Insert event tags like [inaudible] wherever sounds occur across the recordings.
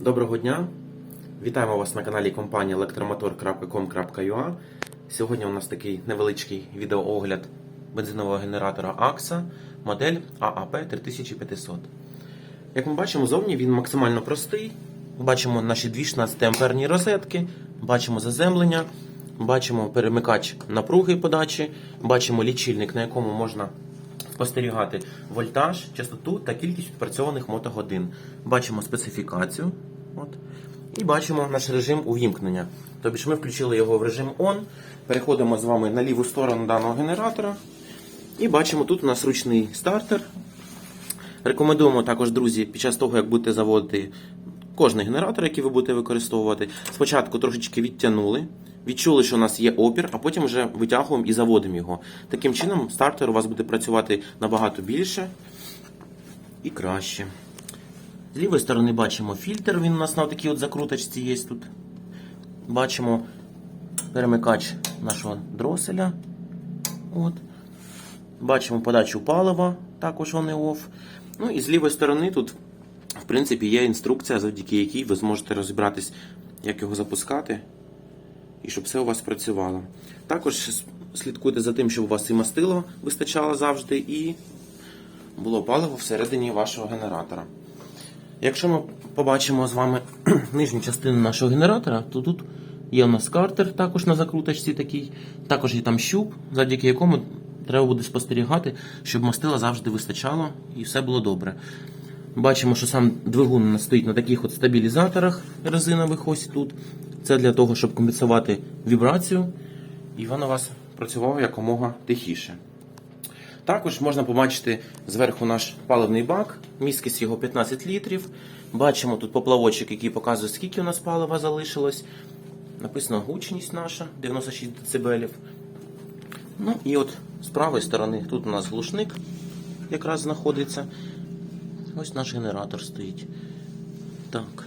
Доброго дня! Вітаємо вас на каналі компанії електромотор.com.ua Сьогодні у нас такий невеличкий відеоогляд бензинового генератора AXA модель AAP 3500. Як ми бачимо, зовні він максимально простий. Бачимо наші дві 16 амперні розетки, бачимо заземлення, бачимо перемикач напруги подачі, бачимо лічильник, на якому можна спостерігати вольтаж, частоту та кількість відпрацьованих мотогодин. Бачимо специфікацію. От. І бачимо наш режим увімкнення. Тобто ми включили його в режим ON. Переходимо з вами на ліву сторону даного генератора. І бачимо, тут у нас ручний стартер. Рекомендуємо також, друзі, під час того, як будете заводити кожний генератор, який ви будете використовувати, спочатку трошечки відтягнули, відчули, що у нас є опір, а потім вже витягуємо і заводимо його. Таким чином, стартер у вас буде працювати набагато більше і краще. З лівої сторони бачимо фільтр, він у нас на такій от закруточці є тут. Бачимо перемикач нашого дроселя. От. Бачимо подачу палива, також і off. Ну і з лівої сторони тут, в принципі, є інструкція, завдяки якій ви зможете розібратись, як його запускати, і щоб все у вас працювало. Також слідкуйте за тим, щоб у вас і мастило вистачало завжди, і було паливо всередині вашого генератора. Якщо ми побачимо з вами [clears throat] нижню частину нашого генератора, то тут є у нас картер також на закруточці такий, також є там щуп, завдяки якому треба буде спостерігати, щоб мастила завжди вистачало і все було добре. Бачимо, що сам двигун у нас стоїть на таких от стабілізаторах резинових ось тут. Це для того, щоб компенсувати вібрацію, і він у вас працював якомога тихіше. Також можна побачити зверху наш паливний бак, міськість його 15 літрів. Бачимо тут поплавочок, який показує, скільки у нас палива залишилось. Написано гучність наша 96 дБ. Ну і от з правої сторони тут у нас глушник якраз знаходиться. Ось наш генератор стоїть. Так.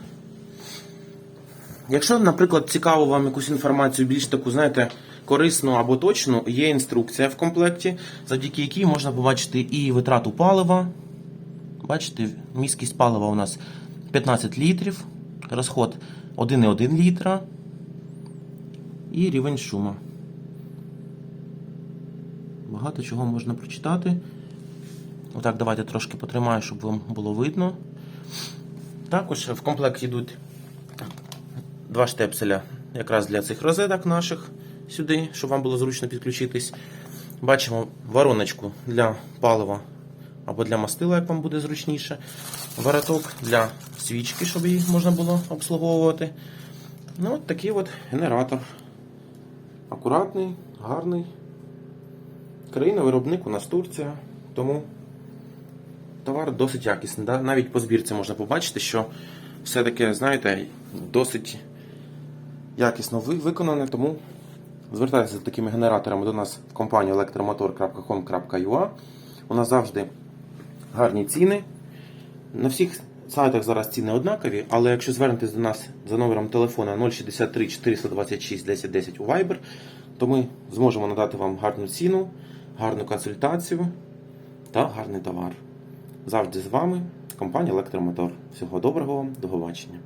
Якщо, наприклад, цікаво вам якусь інформацію більш таку, знаєте, корисну або точну, є інструкція в комплекті, завдяки якій можна побачити і витрату палива. Бачите, міськість палива у нас 15 літрів, розход 1,1 літра і рівень шуму. Багато чого можна прочитати. Отак, давайте трошки потримаю, щоб вам було видно. Також в комплекті йдуть два штепселя якраз для цих розеток наших сюди, щоб вам було зручно підключитись. Бачимо вороночку для палива або для мастила, як вам буде зручніше. Вороток для свічки, щоб її можна було обслуговувати. Ну, от такий от генератор. Акуратний, гарний. Країна-виробник у нас Турція, тому товар досить якісний. Да? Навіть по збірці можна побачити, що все таке, знаєте, досить якісно виконане, тому звертайтеся з такими генераторами до нас в компанію electromotor.com.ua. У нас завжди гарні ціни. На всіх сайтах зараз ціни однакові, але якщо звернетесь до нас за номером телефона 063 426 1010 у Viber, то ми зможемо надати вам гарну ціну, гарну консультацію та гарний товар. Завжди з вами компанія Електромотор. Всього доброго вам, до побачення.